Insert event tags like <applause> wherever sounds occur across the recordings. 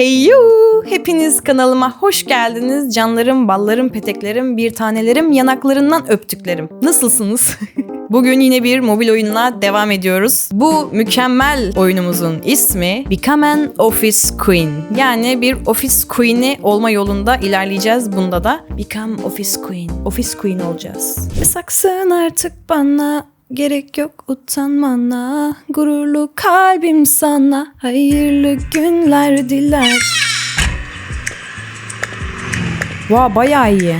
Hey you! Hepiniz kanalıma hoş geldiniz. Canlarım, ballarım, peteklerim, bir tanelerim, yanaklarından öptüklerim. Nasılsınız? <laughs> Bugün yine bir mobil oyunla devam ediyoruz. Bu mükemmel oyunumuzun ismi Become an Office Queen. Yani bir Office Queen'i olma yolunda ilerleyeceğiz bunda da. Become Office Queen. Office Queen olacağız. Yasaksın artık bana Gerek yok utanmana Gururlu kalbim sana. Hayırlı günler diler. Vay bayağı iyi.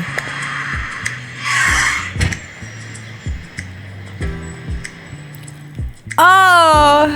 Aa,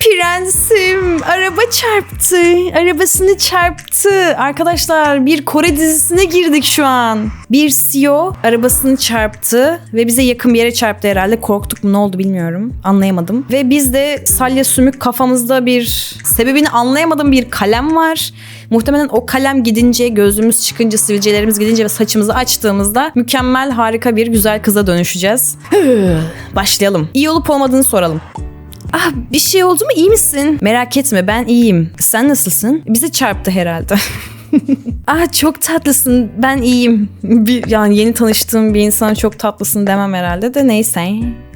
prensim araba çarptı. Arabasını çarptı. Arkadaşlar bir Kore dizisine girdik şu an. Bir CEO arabasını çarptı ve bize yakın bir yere çarptı herhalde. Korktuk mu ne oldu bilmiyorum. Anlayamadım. Ve bizde salya sümük kafamızda bir sebebini anlayamadığım bir kalem var. Muhtemelen o kalem gidince, gözümüz çıkınca, sivilcelerimiz gidince ve saçımızı açtığımızda mükemmel, harika bir güzel kıza dönüşeceğiz. Başlayalım. İyi olup olmadığını soralım. Ah bir şey oldu mu iyi misin? Merak etme ben iyiyim. Sen nasılsın? Bize çarptı herhalde. <laughs> ah çok tatlısın ben iyiyim. Bir, yani yeni tanıştığım bir insana çok tatlısın demem herhalde de neyse.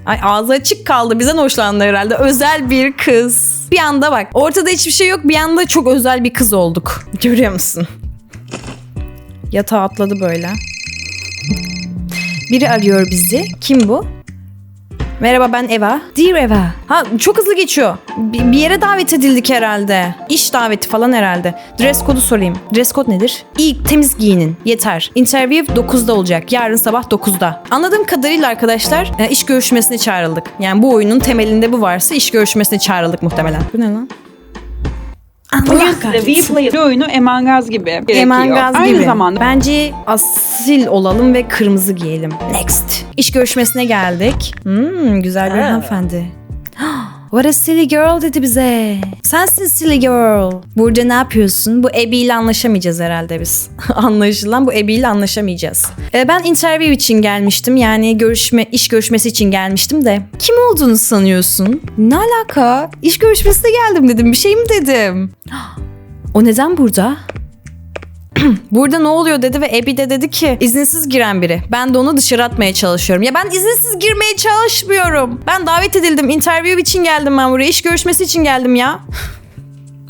Ay ağzı açık kaldı bizden hoşlandı herhalde. Özel bir kız. Bir anda bak ortada hiçbir şey yok bir anda çok özel bir kız olduk. Görüyor musun? Yatağa atladı böyle. Biri arıyor bizi. Kim bu? Merhaba ben Eva. Dear Eva. Ha çok hızlı geçiyor. Bir, bir yere davet edildik herhalde. İş daveti falan herhalde. Dress kodu sorayım. Dress kod nedir? İyi temiz giyinin. Yeter. Interview 9'da olacak. Yarın sabah 9'da. Anladığım kadarıyla arkadaşlar e, iş görüşmesine çağrıldık. Yani bu oyunun temelinde bu varsa iş görüşmesine çağrıldık muhtemelen. Bu ne lan? Bugün size. WePlay'in oyunu Among Us gibi gerekiyor. Emangaz Aynı gibi. zamanda Bence asil olalım ve kırmızı giyelim. Next. İş görüşmesine geldik. Hmm, güzel bir hanımefendi. What a silly girl dedi bize. Sensin silly girl. Burada ne yapıyorsun? Bu Abby ile anlaşamayacağız herhalde biz. <laughs> Anlaşılan bu Abby ile anlaşamayacağız. Ee, ben interview için gelmiştim. Yani görüşme, iş görüşmesi için gelmiştim de. Kim olduğunu sanıyorsun? Ne alaka? İş görüşmesine geldim dedim. Bir şey mi dedim? <gasps> O neden burada? <clears throat> Burada ne oluyor dedi ve Abby de dedi ki izinsiz giren biri. Ben de onu dışarı atmaya çalışıyorum. Ya ben izinsiz girmeye çalışmıyorum. Ben davet edildim. Interview için geldim ben buraya. İş görüşmesi için geldim ya.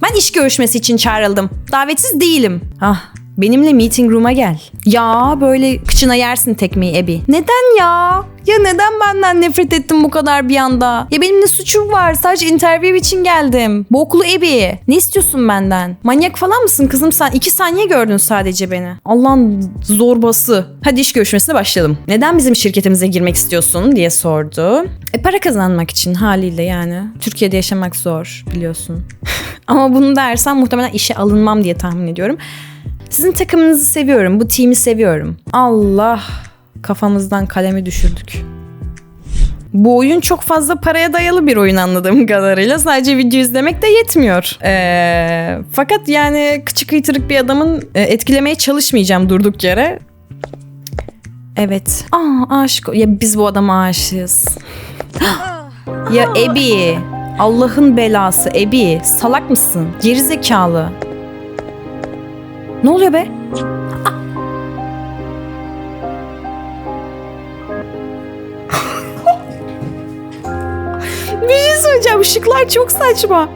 Ben iş görüşmesi için çağrıldım. Davetsiz değilim. Ah benimle meeting room'a gel. Ya böyle kıçına yersin tekmeyi Ebi. Neden ya? Ya neden benden nefret ettin bu kadar bir anda? Ya benim ne suçum var? Sadece interview için geldim. Bu okulu Ebi. Ne istiyorsun benden? Manyak falan mısın kızım sen? İki saniye gördün sadece beni. Allah'ın zorbası. Hadi iş görüşmesine başlayalım. Neden bizim şirketimize girmek istiyorsun diye sordu. E para kazanmak için haliyle yani. Türkiye'de yaşamak zor biliyorsun. <laughs> Ama bunu dersen muhtemelen işe alınmam diye tahmin ediyorum. Sizin takımınızı seviyorum. Bu team'i seviyorum. Allah kafamızdan kalemi düşürdük. Bu oyun çok fazla paraya dayalı bir oyun anladığım kadarıyla. Sadece video izlemek de yetmiyor. Ee, fakat yani kıçı kıytırık bir adamın e, etkilemeye çalışmayacağım durduk yere. Evet. Aa aşık. Ya biz bu adama aşığız. <gasps> ya Ebi. Allah'ın belası Ebi. Salak mısın? Geri zekalı. Ne oluyor be? <laughs> bir şey söyleyeceğim. Işıklar çok saçma.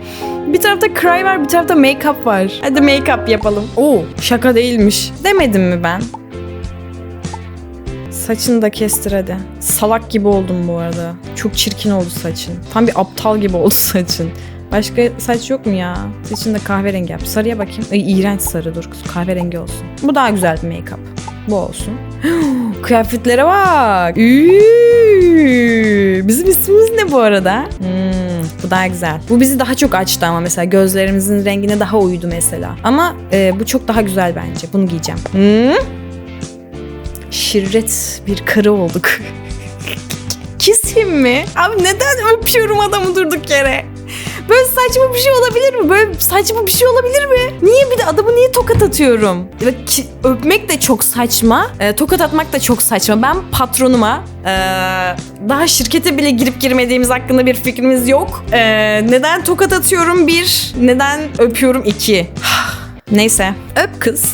Bir tarafta cry var, bir tarafta make-up var. Hadi make-up yapalım. Oo, şaka değilmiş. Demedim mi ben? Saçını da kestir hadi. Salak gibi oldum bu arada. Çok çirkin oldu saçın. Tam bir aptal gibi oldu <laughs> saçın. Başka saç yok mu ya? Saçını da kahverengi yap. Sarıya bakayım. Ay iğrenç sarı dur. Kahverengi olsun. Bu daha güzel bir make-up. Bu olsun. <gasps> Kıyafetlere bak. Üü, Bizim ismimiz ne bu arada? Hmm, bu daha güzel. Bu bizi daha çok açtı ama mesela gözlerimizin rengine daha uydu mesela. Ama e, bu çok daha güzel bence. Bunu giyeceğim. Hmm? Şirret bir karı olduk. <laughs> Kisim mi? Abi neden öpüyorum adamı durduk yere? Böyle saçma bir şey olabilir mi? Böyle saçma bir şey olabilir mi? Niye bir de adamı niye tokat atıyorum? Ya ki- öpmek de çok saçma. e, tokat atmak da çok saçma. Ben patronuma e, daha şirkete bile girip girmediğimiz hakkında bir fikrimiz yok. E, neden tokat atıyorum? Bir. Neden öpüyorum? iki. <sighs> Neyse. Öp kız.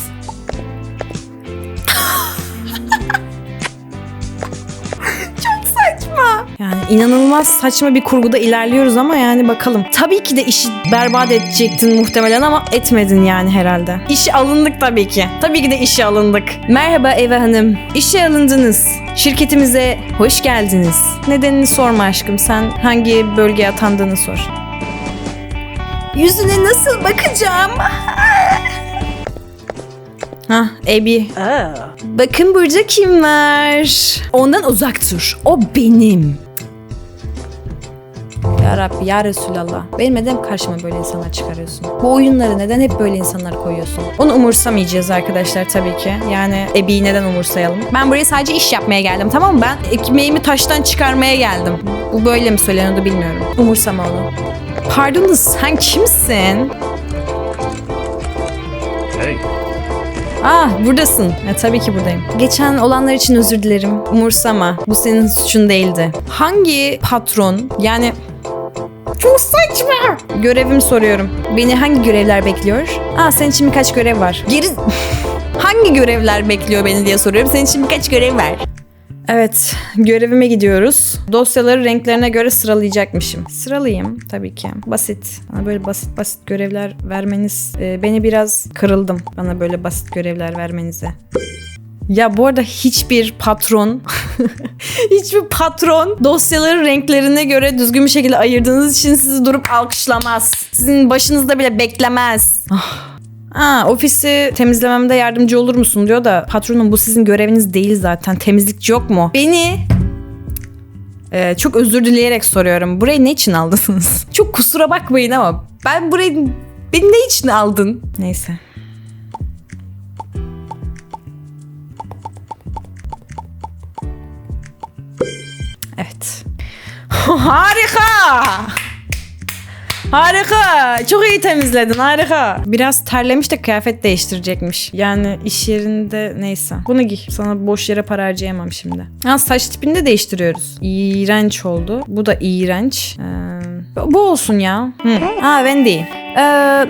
Yani inanılmaz saçma bir kurguda ilerliyoruz ama yani bakalım. Tabii ki de işi berbat edecektin muhtemelen ama etmedin yani herhalde. İşe alındık tabii ki. Tabii ki de işe alındık. Merhaba Eva Hanım. İşe alındınız. Şirketimize hoş geldiniz. Nedenini sorma aşkım. Sen hangi bölgeye atandığını sor. Yüzüne nasıl bakacağım? <laughs> Hah, Ebi. Bakın burada kim var? Ondan uzak dur. O benim. Ya Rabbi ya Resulallah. Benim neden karşıma böyle insanlar çıkarıyorsun? Bu oyunları neden hep böyle insanlar koyuyorsun? Onu umursamayacağız arkadaşlar tabii ki. Yani Ebi'yi neden umursayalım? Ben buraya sadece iş yapmaya geldim tamam mı? Ben ekmeğimi taştan çıkarmaya geldim. Bu böyle mi söyleniyordu bilmiyorum. Umursama onu. Pardon da sen kimsin? Hey. Ah buradasın. Ya, tabii ki buradayım. Geçen olanlar için özür dilerim. Umursama. Bu senin suçun değildi. Hangi patron yani çok saçma. Görevim soruyorum. Beni hangi görevler bekliyor? Aa senin için birkaç görev var. Geri... <laughs> hangi görevler bekliyor beni diye soruyorum. Senin için birkaç görev var. Evet, görevime gidiyoruz. Dosyaları renklerine göre sıralayacakmışım. Sıralayayım tabii ki. Basit. Bana böyle basit basit görevler vermeniz e, beni biraz kırıldım. Bana böyle basit görevler vermenize. Ya bu arada hiçbir patron <laughs> hiçbir patron dosyaları renklerine göre düzgün bir şekilde ayırdığınız için sizi durup alkışlamaz. Sizin başınızda bile beklemez. Ah. Aa, ofisi temizlememde yardımcı olur musun diyor da patronum bu sizin göreviniz değil zaten. Temizlikçi yok mu? Beni Ee, çok özür dileyerek soruyorum. Burayı ne için aldınız? <laughs> çok kusura bakmayın ama ben burayı beni ne için aldın? Neyse. Harika! Harika. Çok iyi temizledin. Harika. Biraz terlemiş de kıyafet değiştirecekmiş. Yani iş yerinde neyse. Bunu giy. Sana boş yere para harcayamam şimdi. Ha saç tipini de değiştiriyoruz. İğrenç oldu. Bu da iğrenç. Ee, bu olsun ya. Hı. Aa Wendy. Ee,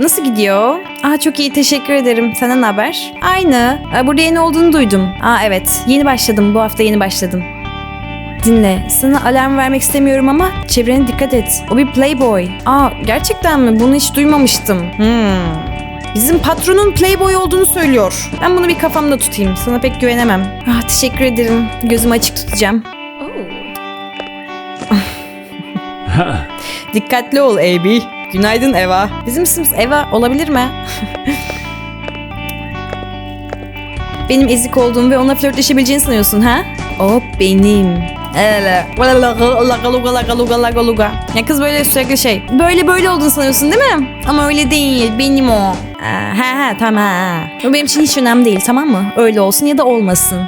nasıl gidiyor? Aa çok iyi teşekkür ederim. Senden haber? Aynı. Ee, burada yeni olduğunu duydum. Aa evet. Yeni başladım. Bu hafta yeni başladım. Dinle, sana alarm vermek istemiyorum ama çevrene dikkat et. O bir playboy. Aa, gerçekten mi? Bunu hiç duymamıştım. Hmm. Bizim patronun playboy olduğunu söylüyor. Ben bunu bir kafamda tutayım. Sana pek güvenemem. Ah, teşekkür ederim. Gözümü açık tutacağım. <laughs> Dikkatli ol AB. Günaydın Eva. Bizim ismimiz Eva olabilir mi? <laughs> benim ezik olduğum ve onunla flörtleşebileceğini sanıyorsun ha? O benim. Evet. Ya kız böyle sürekli şey. Böyle böyle olduğunu sanıyorsun değil mi? Ama öyle değil. Benim o. Ha ha tamam. Bu benim için hiç önemli değil tamam mı? Öyle olsun ya da olmasın.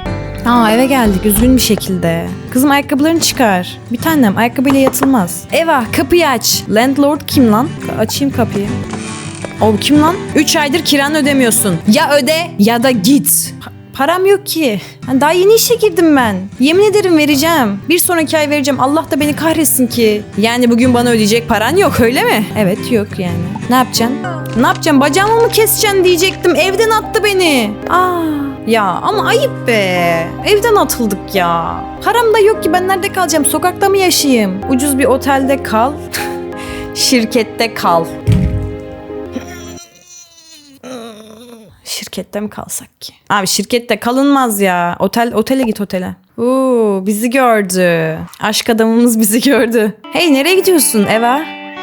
Aa eve geldik üzgün bir şekilde. Kızım ayakkabılarını çıkar. Bir tanem ayakkabıyla yatılmaz. Eva kapıyı aç. Landlord kim lan? Açayım kapıyı. O kim lan? 3 aydır kiranı ödemiyorsun. Ya öde ya da git. Pa- Param yok ki. Ha, Daha yeni işe girdim ben. Yemin ederim vereceğim. Bir sonraki ay vereceğim. Allah da beni kahretsin ki. Yani bugün bana ödeyecek paran yok öyle mi? Evet yok yani. Ne yapacaksın? Ne yapacaksın? Bacağımı mı keseceksin diyecektim. Evden attı beni. Aa. Ya ama ayıp be. Evden atıldık ya. Param da yok ki ben nerede kalacağım? Sokakta mı yaşayayım? Ucuz bir otelde kal. <laughs> Şirkette kal. Şirkette mi kalsak ki? Abi şirkette kalınmaz ya. Otel otele git otele. Oo, bizi gördü. Aşk adamımız bizi gördü. Hey nereye gidiyorsun Eva?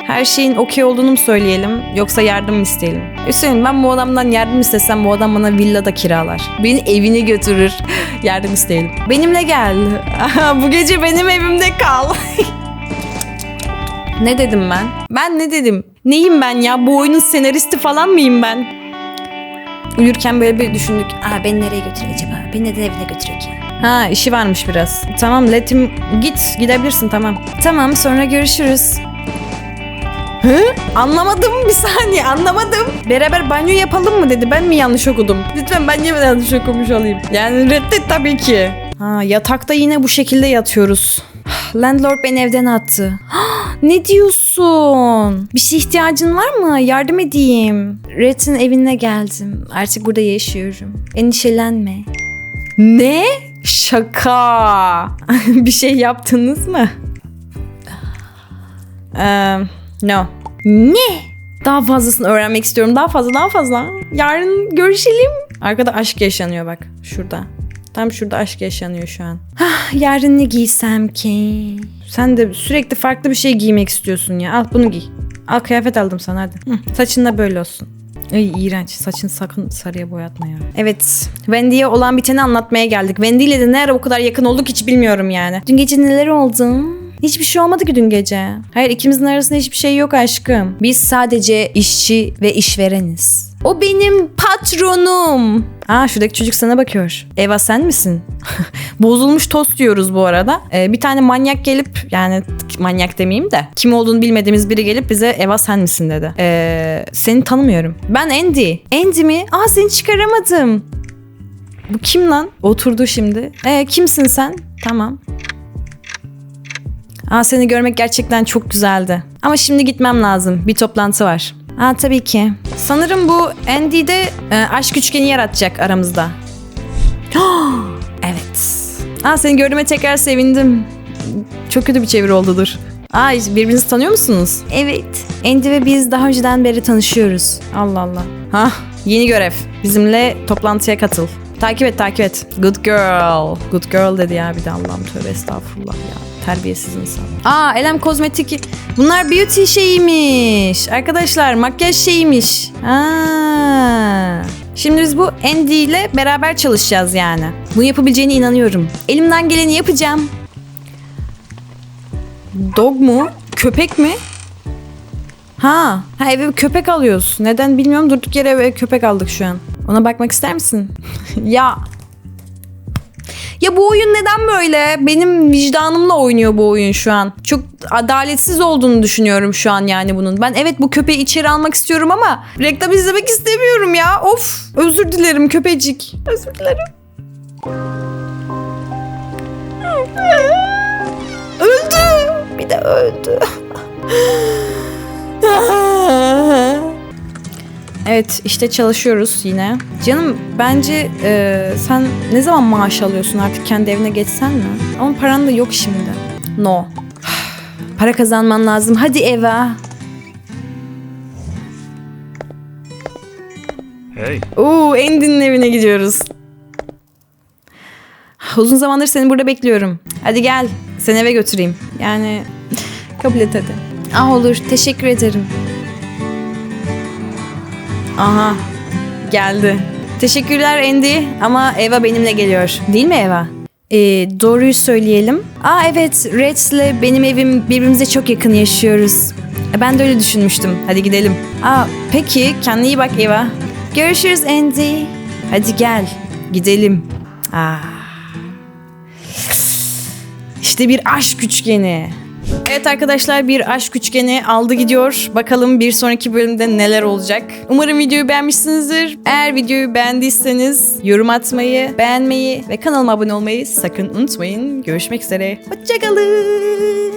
Her şeyin okey olduğunu mu söyleyelim yoksa yardım mı isteyelim? Hüseyin ben bu adamdan yardım istesem bu adam bana villa da kiralar. Beni evine götürür. <laughs> yardım isteyelim. Benimle gel. <laughs> bu gece benim evimde kal. <laughs> ne dedim ben? Ben ne dedim? Neyim ben ya? Bu oyunun senaristi falan mıyım ben? Uyurken böyle bir düşündük. Aa beni nereye götürüyor acaba? Beni neden evine götürüyor ki? Ha işi varmış biraz. Tamam letim git gidebilirsin tamam. Tamam sonra görüşürüz. Hı? Anlamadım bir saniye anlamadım. Beraber banyo yapalım mı dedi. Ben mi yanlış okudum? Lütfen ben niye yanlış okumuş olayım? Yani reddet tabii ki. Ha yatakta yine bu şekilde yatıyoruz. Landlord beni evden attı. Ne diyorsun? Bir şey ihtiyacın var mı? Yardım edeyim. Red'in evine geldim. Artık burada yaşıyorum. Endişelenme. Ne? Şaka. <laughs> bir şey yaptınız mı? Eee, no. Ne? Daha fazlasını öğrenmek istiyorum. Daha fazla, daha fazla. Yarın görüşelim. Arkada aşk yaşanıyor bak. Şurada. Tam şurada aşk yaşanıyor şu an. Hah, yarın ne giysem ki? Sen de sürekli farklı bir şey giymek istiyorsun ya. Al bunu giy. Al kıyafet aldım sana hadi. Hı, saçın da böyle olsun. Ay iğrenç. Saçını sakın sarıya boyatma ya. Evet. Wendy'ye olan biteni anlatmaya geldik. Wendy ile de ne ara o kadar yakın olduk hiç bilmiyorum yani. Dün gece neler oldu? Hiçbir şey olmadı ki dün gece. Hayır ikimizin arasında hiçbir şey yok aşkım. Biz sadece işçi ve işvereniz. O benim patronum. Aa şuradaki çocuk sana bakıyor. Eva sen misin? <laughs> Bozulmuş tost diyoruz bu arada. Ee, bir tane manyak gelip yani manyak demeyeyim de kim olduğunu bilmediğimiz biri gelip bize Eva sen misin dedi. Ee, seni tanımıyorum. Ben Andy. Andy mi? Aa seni çıkaramadım. Bu kim lan? Oturdu şimdi. Ee, kimsin sen? Tamam. Aa seni görmek gerçekten çok güzeldi. Ama şimdi gitmem lazım. Bir toplantı var. Aa tabii ki. Sanırım bu Andy'de e, aşk üçgeni yaratacak aramızda. <gasps> evet. Aa seni gördüğüme tekrar sevindim. Çok kötü bir çeviri oldu dur. Aa birbirinizi tanıyor musunuz? Evet. Andy ve biz daha önceden beri tanışıyoruz. Allah Allah. Ha yeni görev. Bizimle toplantıya katıl. Takip et takip et. Good girl. Good girl dedi ya bir de Allah'ım tövbe estağfurullah ya. Terbiyesiz insan. Aa Elem kozmetik. Bunlar beauty şeyiymiş. Arkadaşlar makyaj şeyiymiş. Aa. Şimdi biz bu Andy ile beraber çalışacağız yani. Bunu yapabileceğine inanıyorum. Elimden geleni yapacağım. Dog mu? Köpek mi? Ha, ha eve köpek alıyoruz. Neden bilmiyorum. Durduk yere eve köpek aldık şu an. Ona bakmak ister misin? <laughs> ya. Ya bu oyun neden böyle? Benim vicdanımla oynuyor bu oyun şu an. Çok adaletsiz olduğunu düşünüyorum şu an yani bunun. Ben evet bu köpeği içeri almak istiyorum ama reklam izlemek istemiyorum ya. Of. Özür dilerim köpecik. Özür dilerim. Öldü. Bir de öldü. <laughs> Evet işte çalışıyoruz yine. Canım bence e, sen ne zaman maaş alıyorsun artık kendi evine geçsen mi? Ama paran da yok şimdi. No. <sighs> Para kazanman lazım. Hadi Eva. Hey, Oo Andy'nin evine gidiyoruz. Uzun zamandır seni burada bekliyorum. Hadi gel. Seni eve götüreyim. Yani kabul et hadi. Ah olur. Teşekkür ederim. Aha. Geldi. Teşekkürler Andy ama Eva benimle geliyor. Değil mi Eva? Ee, doğruyu söyleyelim. Aa evet Reds'le benim evim birbirimize çok yakın yaşıyoruz. E, Ben de öyle düşünmüştüm. Hadi gidelim. Aa peki kendine iyi bak Eva. Görüşürüz Andy. Hadi gel. Gidelim. Aa. İşte bir aşk üçgeni. Evet arkadaşlar bir aşk üçgeni aldı gidiyor. Bakalım bir sonraki bölümde neler olacak. Umarım videoyu beğenmişsinizdir. Eğer videoyu beğendiyseniz yorum atmayı, beğenmeyi ve kanalıma abone olmayı sakın unutmayın. Görüşmek üzere. Hoşçakalın.